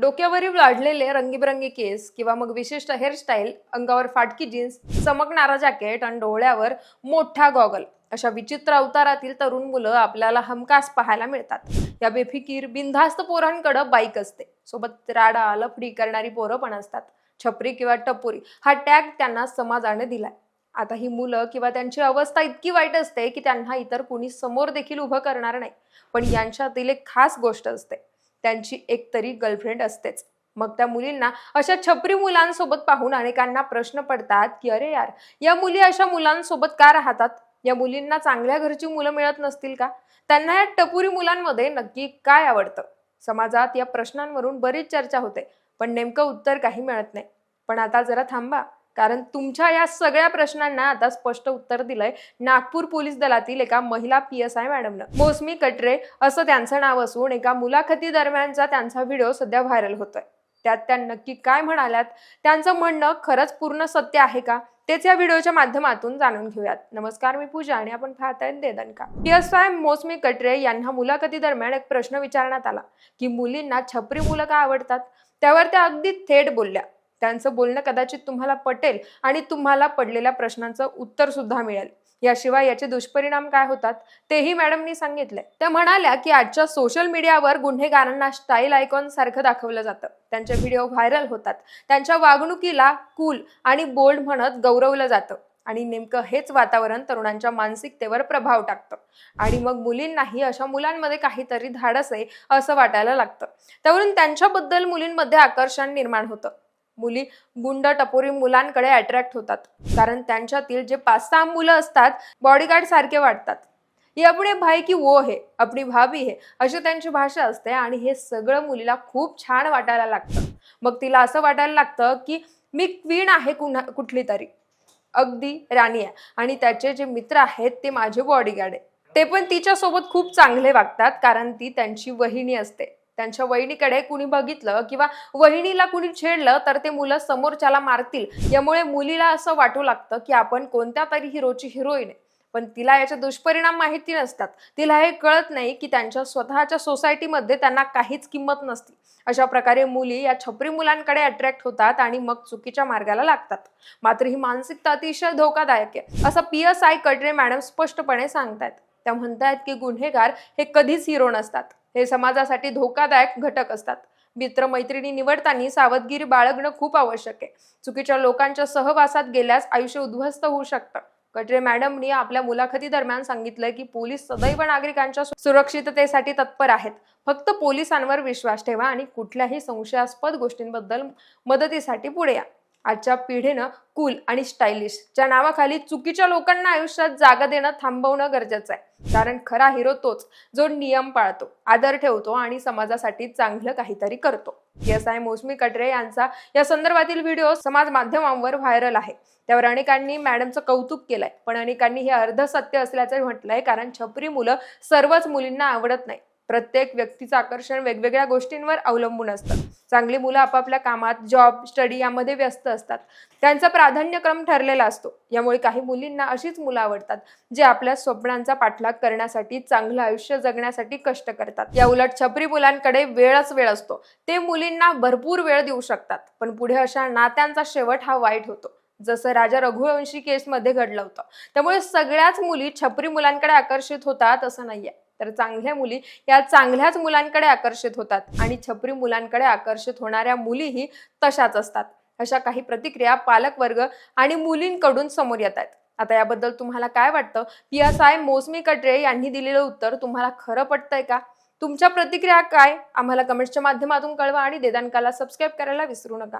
डोक्यावरील वाढलेले रंगीबेरंगी केस किंवा मग विशिष्ट हेअरस्टाईल अंगावर फाटकी जीन्स चमकणारा जॅकेट आणि डोळ्यावर मोठा गॉगल अशा विचित्र अवतारातील तरुण मुलं आपल्याला हमखास पाहायला मिळतात. या बेफिकीर बिनधास्त पोरांकडे बाईक असते. सोबत राडा लफडी करणारी पोरं पण असतात. छपरी किंवा टपोरी हा टॅग त्यांना समाजाने दिलाय. आता ही मुलं किंवा त्यांची अवस्था इतकी वाईट असते की त्यांना इतर कुणी समोर देखील उभं करणार नाही. पण यांच्यातील एक खास गोष्ट असते. त्यांची एकतरी गर्लफ्रेंड असतेच. मग त्या मुलींना अशा छपरी मुलांसोबत पाहून अनेकांना प्रश्न पडतात की अरे यार या मुली अशा मुलांसोबत का राहतात? या मुलींना चांगल्या घरची मुलं मिळत नसतील का? त्यांना या टपुरी मुलांमध्ये नक्की काय आवडतं? समाजात या प्रश्नांवरून बरीच चर्चा होते पण नेमकं उत्तर काही मिळत नाही. पण आता जरा थांबा. कारण तुमच्या या सगळ्या प्रश्नांना आता स्पष्ट उत्तर दिलंय. नागपूर पोलीस दलातील एका महिला पी एस आय मॅडमनं. मोसमी कटरे असं त्यांचं नाव असून एका मुलाखती दरम्यानचा त्यांचा व्हिडिओ सध्या व्हायरल होतोय. त्यात त्या नक्की काय म्हणाल्यात? त्यांचं म्हणणं खरंच पूर्ण सत्य आहे का? तेच या व्हिडिओच्या माध्यमातून जाणून घेऊयात. नमस्कार मी पूजा आणि आपण पाहताय देदनका पी एस आय मोसमी कटरे यांना मुलाखती दरम्यान एक प्रश्न विचारण्यात आला की मुलींना छपरी मुलं का आवडतात? त्यावर त्या अगदी थेट बोलल्या. त्यांचं बोलणं कदाचित तुम्हाला पटेल आणि तुम्हाला पडलेल्या प्रश्नांचं उत्तर सुद्धा मिळेल. याशिवाय याचे दुष्परिणाम काय होतात तेही मॅडमनी सांगितले त्या म्हणाल्या की आजच्या सोशल मीडियावर गुन्हेगारांना स्टाईल आयकॉन सारखं दाखवलं जातं. त्यांचे व्हिडिओ व्हायरल होतात. त्यांच्या वागणुकीला कूल आणि बोल्ड म्हणत गौरवलं जातं. आणि नेमकं हेच वातावरण तरुणांच्या मानसिकतेवर प्रभाव टाकतं. आणि मग मुलींनाही अशा मुलांमध्ये काहीतरी धाडस आहे असं वाटायला लागतं. त्यावरून त्यांच्याबद्दल मुलींमध्ये आकर्षण निर्माण होतं. मुली गुंड टपोरी मुलांकडे अट्रॅक्ट होतात. कारण त्यांच्यातील जे पाच सहा मुलं असतात बॉडीगार्ड सारखे वाटतात. ये अपने भाई की वो हे अपनी भाभी हे अशी त्यांची भाषा असते आणि हे सगळं मुलीला खूप छान वाटायला लागतं. मग तिला असं वाटायला लागतं की मी क्वीन आहे कुणा कुठली तरी. अगदी राणी आहे. आणि त्याचे जे मित्र आहेत ते माझे बॉडीगार्ड आहे. ते पण तिच्यासोबत खूप चांगले वागतात कारण ती त्यांची वहिनी असते. त्यांच्या वहिनीकडे कुणी बघितलं किंवा वहिनीला कुणी छेडलं तर ते मुलं समोरच्याला मारतील यामुळे मुलीला असं वाटू लागतं की आपण कोणत्या तरी हिरोची हिरोईन आहे. पण तिला याचे दुष्परिणाम माहिती नसतात. तिला हे कळत नाही की त्यांच्या स्वतःच्या सोसायटीमध्ये त्यांना काहीच किंमत नसते. अशा प्रकारे मुली या छपरी मुलांकडे अट्रॅक्ट होतात आणि मग चुकीच्या मार्गाला लागतात. मात्र ही मानसिकता अतिशय धोकादायक आहे असं P S I Katare madam स्पष्टपणे सांगतायत. त्या म्हणतायत की गुन्हेगार हे कधीच हिरो नसतात. हे समाजासाठी धोकादायक घटक असतात. मित्रमैत्रिणी निवडताना सावधगिरी बाळगणं खूप आवश्यक आहे. चुकीच्या लोकांच्या सहवासात गेल्यास आयुष्य उद्ध्वस्त होऊ शकतं. कटरे मॅडमनी आपल्या मुलाखती दरम्यान सांगितलं की पोलीस सदैव नागरिकांच्या सुरक्षिततेसाठी तत्पर आहेत. फक्त पोलिसांवर विश्वास ठेवा आणि कुठल्याही संशयास्पद गोष्टींबद्दल मदतीसाठी पुढे या. आजच्या पिढीनं कूल आणि स्टायलिशच्या नावाखाली चुकीच्या लोकांना आयुष्यात जागा देणं थांबवणं गरजेचं आहे. कारण खरा हिरो तोच जो नियम पाळतो आदर ठेवतो आणि समाजासाठी चांगलं काहीतरी करतो. एस आय मोसमी कटरे यांचा या संदर्भातील व्हिडिओ समाज माध्यमांवर व्हायरल आहे. त्यावर अनेकांनी मॅडमचं कौतुक केलंय पण अनेकांनी हे अर्ध सत्य असल्याचं म्हटलंय कारण छपरी मुलं सर्वच मुलींना आवडत नाही. प्रत्येक व्यक्तीचं आकर्षण वेगवेगळ्या गोष्टींवर अवलंबून असतं. चांगली मुलं आपापल्या कामात जॉब स्टडी यामध्ये व्यस्त असतात. त्यांचा प्राधान्यक्रम ठरलेला असतो. यामुळे काही मुलींना अशीच मुलं आवडतात जे आपल्या स्वप्नांचा पाठलाग करण्यासाठी चांगलं आयुष्य जगण्यासाठी कष्ट करतात. या उलट छपरी मुलांकडे वेळच वेळ असतो. ते मुलींना भरपूर वेळ देऊ शकतात. पण पुढे अशा नात्यांचा शेवट हा वाईट होतो. जसं राजा रघुवंशी केसमध्ये घडलं होतं. त्यामुळे सगळ्याच मुली छपरी मुलांकडे आकर्षित होतात असं नाहीये. तर चांगल्या मुली या चांगल्याच मुलांकडे आकर्षित होतात आणि छपरी मुलांकडे आकर्षित होणाऱ्या मुलीही तशाच असतात. अशा काही प्रतिक्रिया पालक वर्ग आणि मुलींकडून समोर येत आहेत. आता याबद्दल तुम्हाला काय वाटतं? पी एस आय मोसमी कटरे यांनी दिलेलं उत्तर तुम्हाला खरं पटतंय का? तुमच्या प्रतिक्रिया काय? आम्हाला कमेंट्सच्या माध्यमातून कळवा आणि देदानकाला सबस्क्राईब करायला विसरू नका.